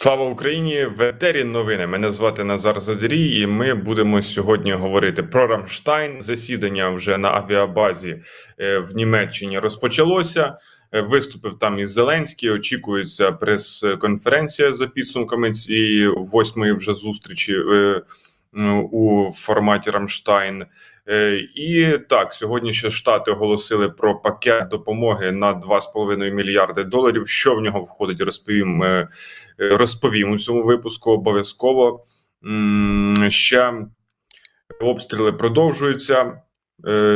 Слава Україні! В етері новини. Мене звати Назар Зазрій, і ми будемо сьогодні говорити про Рамштайн. Засідання вже на авіабазі е, в Німеччині розпочалося. Е, Виступив там із Зеленський. Очікується прес-конференція за підсумками цієї восьмої вже зустрічі е, у форматі Рамштайн. Е, І так, сьогодні ще Штати оголосили про пакет допомоги на 2,5 мільярди доларів. Що в нього входить, розповім е, е, розповім у цьому випуску обов'язково. Ще обстріли продовжуються е,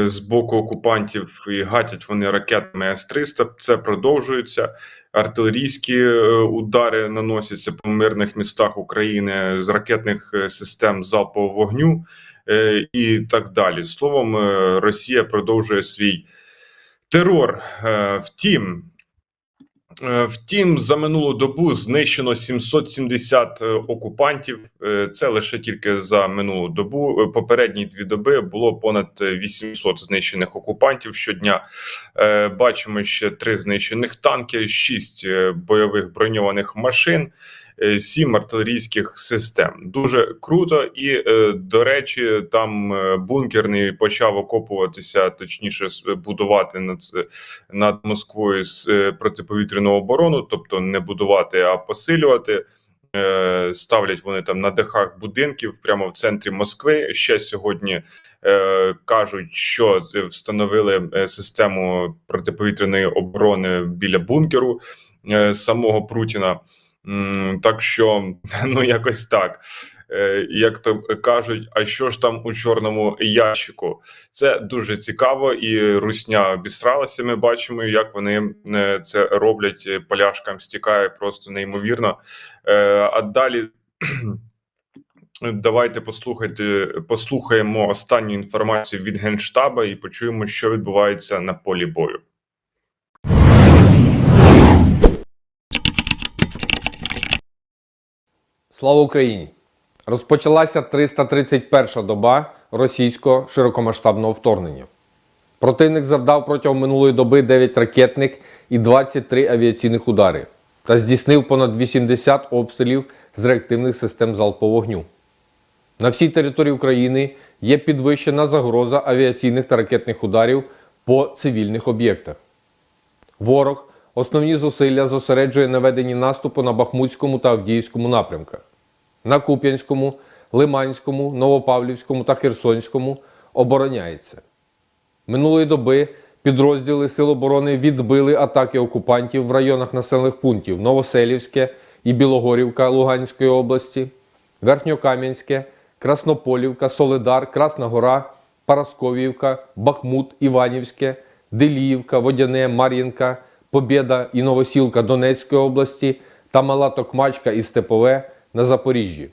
з боку окупантів, і гатять вони ракетами С-300. Це продовжується. Артилерійські е, удари наносяться по мирних містах України з ракетних е, систем залпового вогню е, і так далі. Словом, е, Росія продовжує свій терор. Е, Втім, Е, Втім, за минулу добу знищено 770 е, окупантів. Е, Це лише тільки за минулу добу. Е, Попередні дві доби було понад е, 800 знищених окупантів щодня. Е, Бачимо ще три знищених танки, шість е, бойових броньованих машин. Е, Сім артилерійських систем дуже круто, і е, до речі, там е, бункерний почав окопуватися, точніше будувати над над Москвою протиповітряну оборону, тобто не будувати, а посилювати. Ставлять вони там на дахах будинків прямо в центрі Москви. Ще сьогодні е, кажуть, що встановили систему протиповітряної оборони біля бункеру е, самого Прутіна. Так що, ну якось так. Е, Як то кажуть, а що ж там у чорному ящику? Це дуже цікаво, і русня обісралася. Ми бачимо, як вони е, це роблять. Е, Поляшкам стікає просто неймовірно. А далі давайте послухайте, послухаємо останню інформацію від генштаба і почуємо, що відбувається на полі бою. Слава Україні! Розпочалася 331 доба російського широкомасштабного вторгнення. Противник завдав протягом минулої доби 9 ракетних і 23 авіаційних удари та здійснив понад 80 обстрілів з реактивних систем залпового вогню. На всій території України є підвищена загроза авіаційних та ракетних ударів по цивільних об'єктах. Ворог основні зусилля зосереджує на веденні наступу на Бахмутському та Авдіївському напрямках. На Куп'янському, Лиманському, Новопавлівському та Херсонському обороняється. Минулої доби підрозділи Сил оборони відбили атаки окупантів в районах населених пунктів Новоселівське і Білогорівка Луганської області, Верхньокам'янське, Краснополівка, Солидар, Красна Гора, Парасковіївка, Бахмут, Іванівське, Деліївка, Водяне, Мар'їнка, Побєда і Новосілка Донецької області та Мала Токмачка і Степове на Запоріжжі.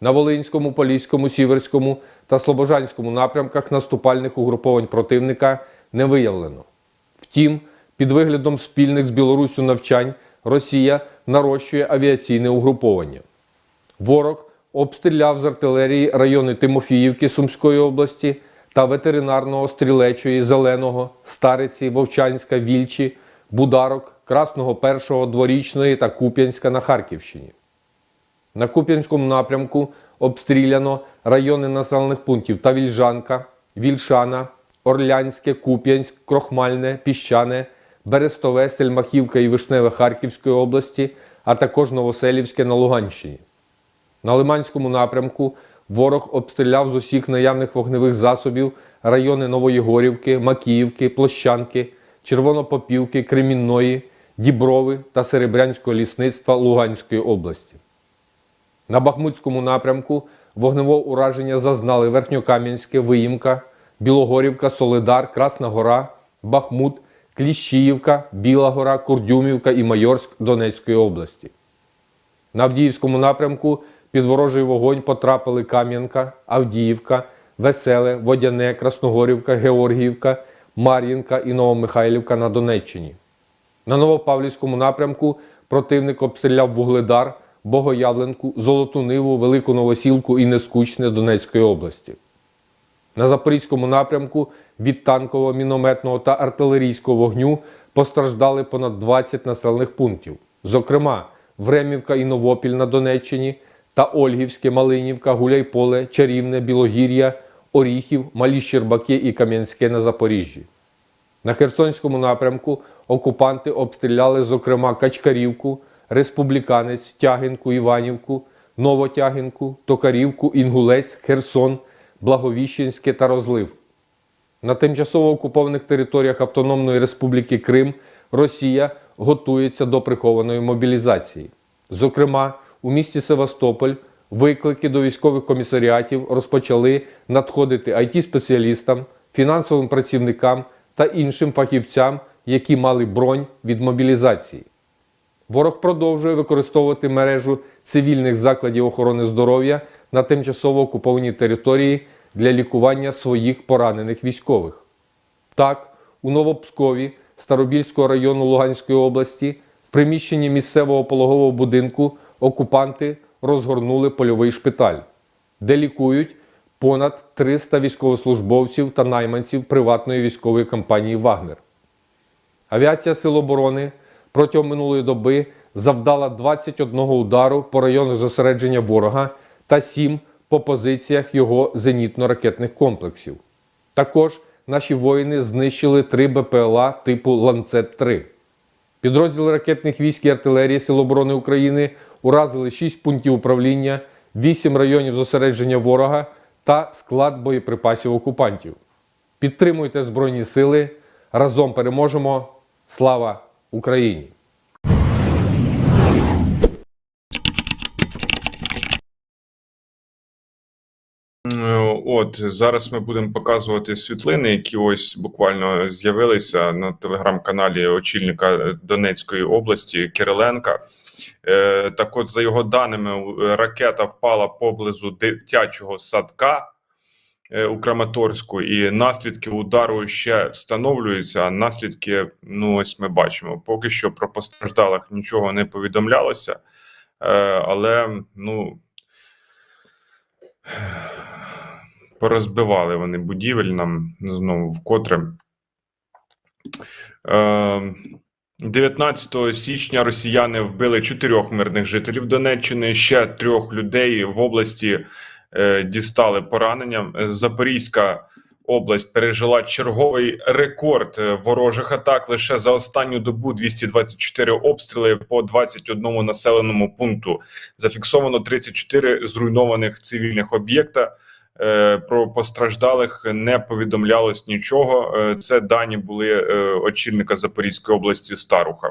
На Волинському, Поліському, Сіверському та Слобожанському напрямках наступальних угруповань противника не виявлено. Втім, під виглядом спільних з Білоруссю навчань Росія нарощує авіаційне угруповання. Ворог обстріляв з артилерії райони Тимофіївки Сумської області та ветеринарного стрілечої Зеленого, Стариці, Вовчанська, Вільчі, Бударок, Красного Першого, Дворічної та Куп'янська на Харківщині. На Куп'янському напрямку обстріляно райони населених пунктів Тавільжанка, Вільшана, Орлянське, Куп'янськ, Крохмальне, Піщане, Берестове, Сельмахівка і Вишневе Харківської області, а також Новоселівське на Луганщині. На Лиманському напрямку ворог обстріляв з усіх наявних вогневих засобів райони Новоєгорівки, Макіївки, Площанки, Червонопопівки, Кремінної, Діброви та Серебрянського лісництва Луганської області. На Бахмутському напрямку вогневого ураження зазнали Верхньокам'янське, Виїмка, Білогорівка, Солидар, Красна Гора, Бахмут, Кліщіївка, Біла Гора, Курдюмівка і Майорськ Донецької області. На Авдіївському напрямку під ворожий вогонь потрапили Кам'янка, Авдіївка, Веселе, Водяне, Красногорівка, Георгіївка, Мар'їнка і Новомихайлівка на Донеччині. На Новопавлівському напрямку противник обстріляв Вугледар, Богоявленку, Золоту Ниву, Велику Новосілку і Нескучне Донецької області. На Запорізькому напрямку від танкового, мінометного та артилерійського вогню постраждали понад 20 населених пунктів. Зокрема, Времівка і Новопіль на Донеччині та Ольгівське, Малинівка, Гуляйполе, Чарівне, Білогір'я, Оріхів, Малі Щербаки і Кам'янське на Запоріжжі. На Херсонському напрямку окупанти обстріляли, зокрема, Качкарівку, Республіканець, Тягинку, Іванівку, Новотягинку, Токарівку, Інгулець, Херсон, Благовіщенське та Розлив. На тимчасово окупованих територіях Автономної Республіки Крим Росія готується до прихованої мобілізації. Зокрема, у місті Севастополь виклики до військових комісаріатів розпочали надходити IT-спеціалістам, фінансовим працівникам та іншим фахівцям, які мали бронь від мобілізації. Ворог продовжує використовувати мережу цивільних закладів охорони здоров'я на тимчасово окупованій території для лікування своїх поранених військових. Так, у Новопскові Старобільського району Луганської області в приміщенні місцевого пологового будинку окупанти розгорнули польовий шпиталь, де лікують понад 300 військовослужбовців та найманців приватної військової компанії Вагнер. Авіація Сил оборони протягом минулої доби завдала 21 удару по району зосередження ворога та 7 по позиціях його зенітно-ракетних комплексів. Також наші воїни знищили 3 БПЛА типу Ланцет-3. Підрозділи ракетних військ і артилерії Сил оборони України уразили 6 пунктів управління, 8 районів зосередження ворога та склад боєприпасів окупантів. Підтримуйте Збройні Сили. Разом переможемо. Слава Україні! Е, От зараз ми будемо показувати світлини, які ось буквально з'явилися на телеграм-каналі очільника Донецької області Кириленка. Е, Так, от, за його даними, ракета впала поблизу дитячого садка у Краматорську, і наслідки удару ще встановлюються. А наслідки, ну ось ми бачимо. Поки що про постраждалих нічого не повідомлялося, е, але ну. Порозбивали вони будівель нам знову вкотре. Е, 19 січня росіяни вбили чотирьох мирних жителів Донеччини. Ще трьох людей в області е, дістали поранення. Запорізька область пережила черговий рекорд е, ворожих атак. Лише за останню добу 224 обстріли по 21 населеному пункту. Зафіксовано 34 зруйнованих цивільних об'єкта. Е, Про постраждалих не повідомлялось нічого. Е, Це дані були е, очільника Запорізької області Старуха.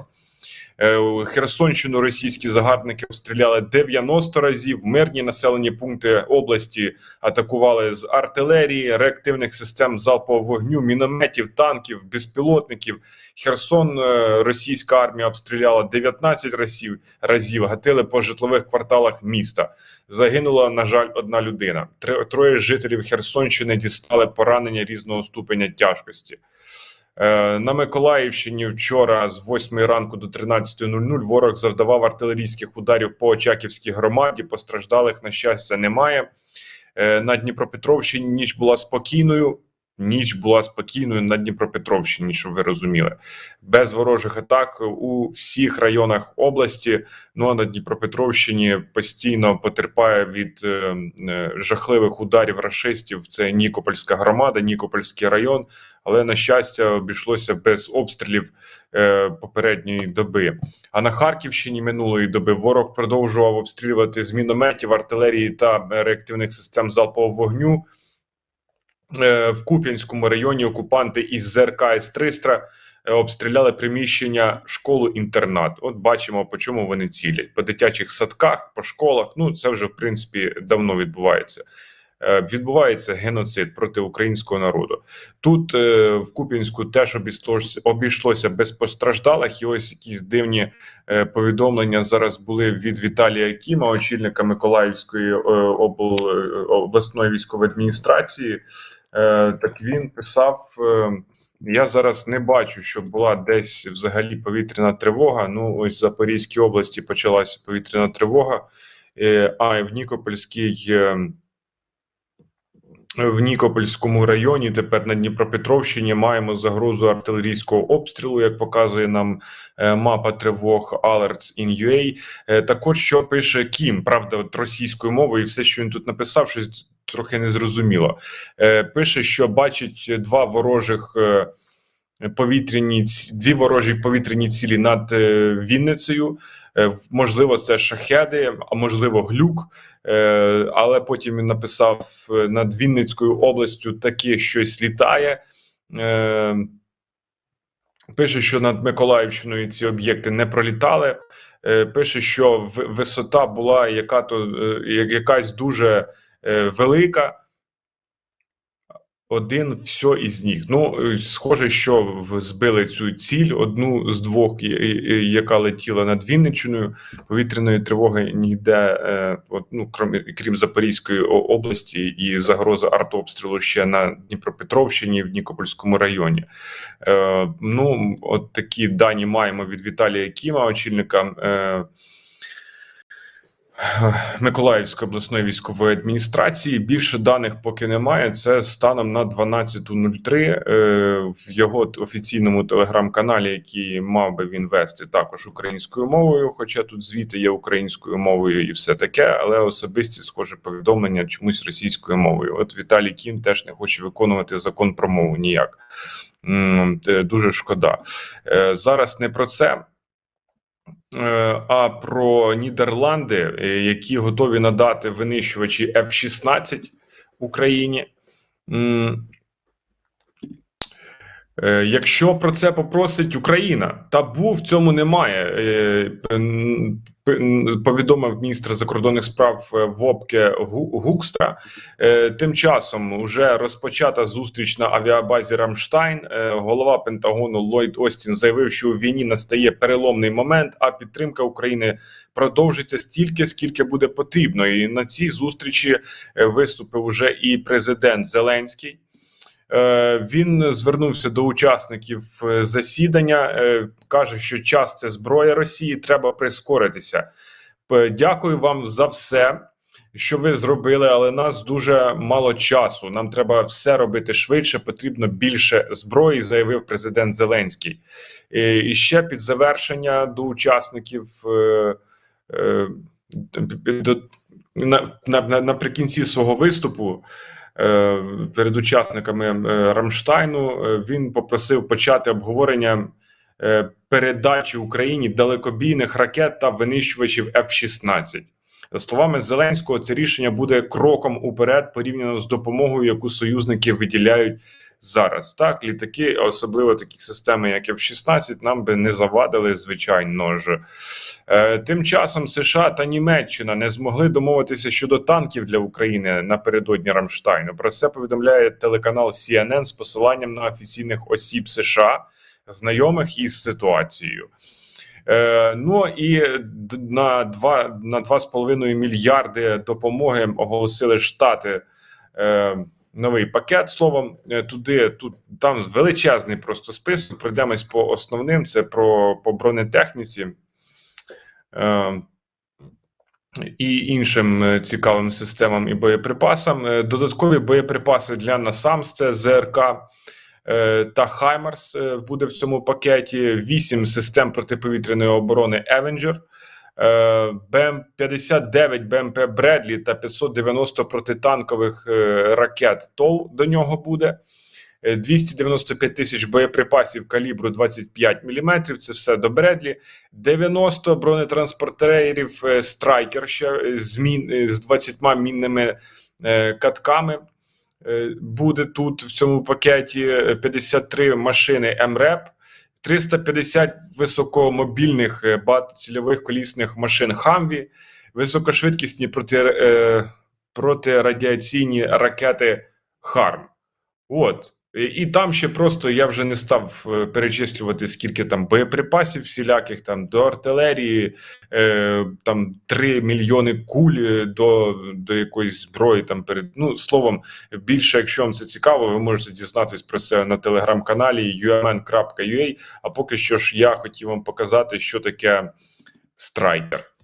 Е, Херсонщину російські загарбники обстріляли 90 разів. Мирні населені пункти області атакували з артилерії, реактивних систем залпового вогню, мінометів, танків, безпілотників. Херсон е, російська армія обстріляла 19 разів, разів гатили по житлових кварталах міста. Загинула, на жаль, одна людина. Троє жителів Херсонщини дістали поранення різного ступеня тяжкості. Е, На Миколаївщині вчора з 8 ранку до 13.00 ворог завдавав артилерійських ударів по Очаківській громаді. Постраждалих, на щастя, немає. Е, На Дніпропетровщині ніч була спокійною. Ніч була спокійною на Дніпропетровщині, щоб ви розуміли, без ворожих атак у всіх районах області. Ну а на Дніпропетровщині постійно потерпає від е, е, жахливих ударів рашистів. Це Нікопольська громада, Нікопольський район. Але на щастя обійшлося без обстрілів е, попередньої доби. А на Харківщині минулої доби ворог продовжував обстрілювати з мінометів, артилерії та реактивних систем залпового вогню. Е, в Куп'янському районі окупанти із ЗРК С-300 е, обстріляли приміщення школу-інтернат. От бачимо, по чому вони цілять. По дитячих садках, по школах. Ну, це вже, в принципі, давно відбувається. Е, Відбувається геноцид проти українського народу. Тут в Куп'янську теж обійшлося, обійшлося без постраждалих, і ось якісь дивні повідомлення зараз були від Віталія Кіма, очільника Миколаївської обл, обласної військової адміністрації. Е, так він писав: е, я зараз не бачу, що була десь взагалі повітряна тривога. Ну, ось в Запорізькій області почалася повітряна тривога, е, а в Нікопольській. в Нікопольському районі, тепер на Дніпропетровщині, маємо загрозу артилерійського обстрілу, як показує нам мапа тривог Alerts in UA. Також що пише Кім, правда, от російською мовою, і все, що він тут написав, щось трохи незрозуміло. Е, Пише, що бачить два ворожих. е, Повітряні дві ворожі повітряні цілі над е, Вінницею. Е, Можливо, це шахеди, а можливо, глюк. Е, але потім він написав е, над Вінницькою областю таке щось літає. Е, пише, що над Миколаївщиною ці об'єкти не пролітали. Пише, що висота була яка то якась дуже велика. Один все із них. Ну, е, схоже, що збили цю ціль, одну з двох, яка летіла над Вінниччиною. Повітряної тривоги ніде, е, ну, крім, крім Запорізької області, і загроза артобстрілу ще на Дніпропетровщині в Нікопольському районі. Е, ну, от такі дані маємо від Віталія Кіма, очільника. Е, Миколаївської обласної військової адміністрації більше даних поки немає. Це станом на 12.03 е, в його офіційному телеграм-каналі, який мав би він вести також українською мовою. Хоча тут звіти є українською мовою і все таке, але особисті схоже повідомлення чомусь російською мовою. От Віталій Кім теж не хоче виконувати закон про мову ніяк. Дуже шкода. Е, Зараз не про це. Е, А про Нідерланди, е, які готові надати винищувачі F-16 Україні. Е, Якщо про це попросить Україна, табу в цьому немає. Повідомив міністр закордонних справ Вопке Гу- Гукстра. Е, Тим часом вже розпочата зустріч на авіабазі Рамштайн. Е, Голова Пентагону Ллойд Остін заявив, що у війні настає переломний момент, а підтримка України продовжиться стільки, скільки буде потрібно. І на цій зустрічі е, виступив уже і президент Зеленський. Е, Він звернувся до учасників е, засідання. е, Каже, що час це зброя Росії. Треба прискоритися. Дякую вам за все, що ви зробили, але нас дуже мало часу. Нам треба все робити швидше. Потрібно більше зброї, заявив президент Зеленський. І ще під завершення до учасників наприкінці свого виступу. Е, Перед учасниками е, Рамштайну е, він попросив почати обговорення передачі Україні далекобійних ракет та винищувачів F-16. За словами Зеленського, це рішення буде кроком уперед порівняно з допомогою, яку союзники виділяють зараз. Так, літаки, особливо такі системи, як F-16, нам би не завадили, звичайно ж. Е, Тим часом США та Німеччина не змогли домовитися щодо танків для України напередодні Рамштайну. Про це повідомляє телеканал CNN з посиланням на офіційних осіб США, знайомих із ситуацією. Е, ну і на два на 2,5 мільярди допомоги оголосили штати. Е, Новий пакет словом е, туди тут там величезний просто список. Пройдемось по основним. Це про по бронетехніці е, і іншим е, цікавим системам і боєприпасам. Е, Додаткові боєприпаси для НАСАМС, це ЗРК та Хаймарс буде в цьому пакеті. Вісім систем протиповітряної оборони Avenger, е, БМ-59 БМП Бредлі та 590 протитанкових е, ракет ТОВ до нього буде. Е, 295 тисяч боєприпасів калібру 25 мм, це все до Бредлі, 90 бронетранспортерів е, Страйкер ще е, з, мін, е, з 20 мінними е, катками. Е, Буде тут в цьому пакеті е, 53 машини МРЕП, 350 високомобільних е, багатоцільових колісних машин Хамві, високошвидкісні проти, е, протирадіаційні ракети Харм. От. І- там ще просто я вже не став е, перечислювати, скільки там боєприпасів всіляких там до артилерії, е, там 3 мільйони куль е, до, до якоїсь зброї. Там перед ну словом, більше, якщо вам це цікаво, ви можете дізнатись про це на телеграм-каналі umn.ua. А поки що ж я хотів вам показати, що таке страйкер.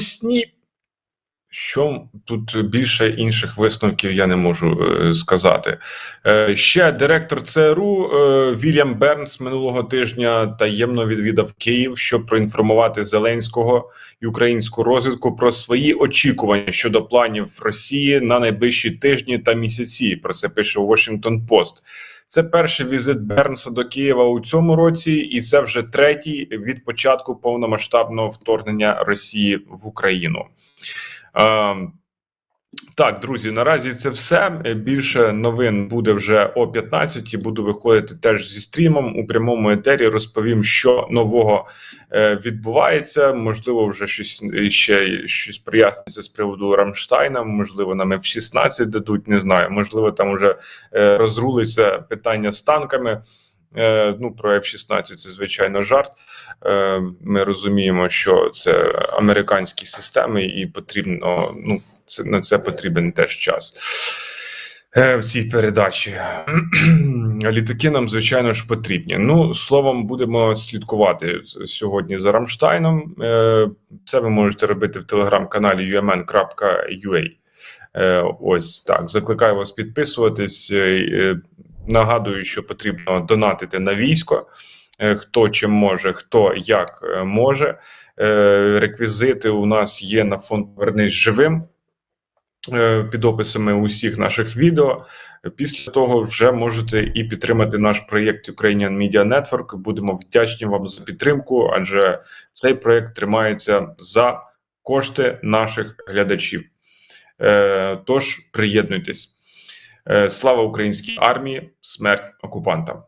Русні. Що тут більше інших висновків я не можу е, сказати. Е, ще директор ЦРУ е, Вільям Бернс минулого тижня таємно відвідав Київ, щоб проінформувати Зеленського і українську розвідку про свої очікування щодо планів Росії на найближчі тижні та місяці. Про це пише Washington Post. Це перший візит Бернса до Києва у цьому році, і це вже третій від початку повномасштабного вторгнення Росії в Україну. Е, так, друзі, наразі це все. Більше новин буде вже о 15 Буду виходити теж зі стрімом у прямому етері. Розповім, що нового е, відбувається. Можливо, вже щось ще щось проясниться з приводу Рамштайна. Можливо, нам F-16 дадуть. Не знаю. Можливо, там вже е, розрулиться питання з танками. Е, ну, про F-16 це звичайно жарт. Е, Ми розуміємо, що це американські системи, і потрібно. Ну, це на це потрібен теж час. Е, В цій передачі літаки нам, звичайно ж, потрібні. Ну, словом, будемо слідкувати сьогодні за Рамштайном. Е, Це ви можете робити в телеграм-каналі umn.ua. Е, Ось так. Закликаю вас підписуватись. Нагадую, що потрібно донатити на військо. Хто чим може, хто як може. Реквізити у нас є на фонд Вернись живим під описами усіх наших відео. Після того вже можете і підтримати наш проєкт Ukrainian Media Network. Будемо вдячні вам за підтримку, адже цей проєкт тримається за кошти наших глядачів. Е, Тож приєднуйтесь. Е, Слава українській армії, смерть окупантам.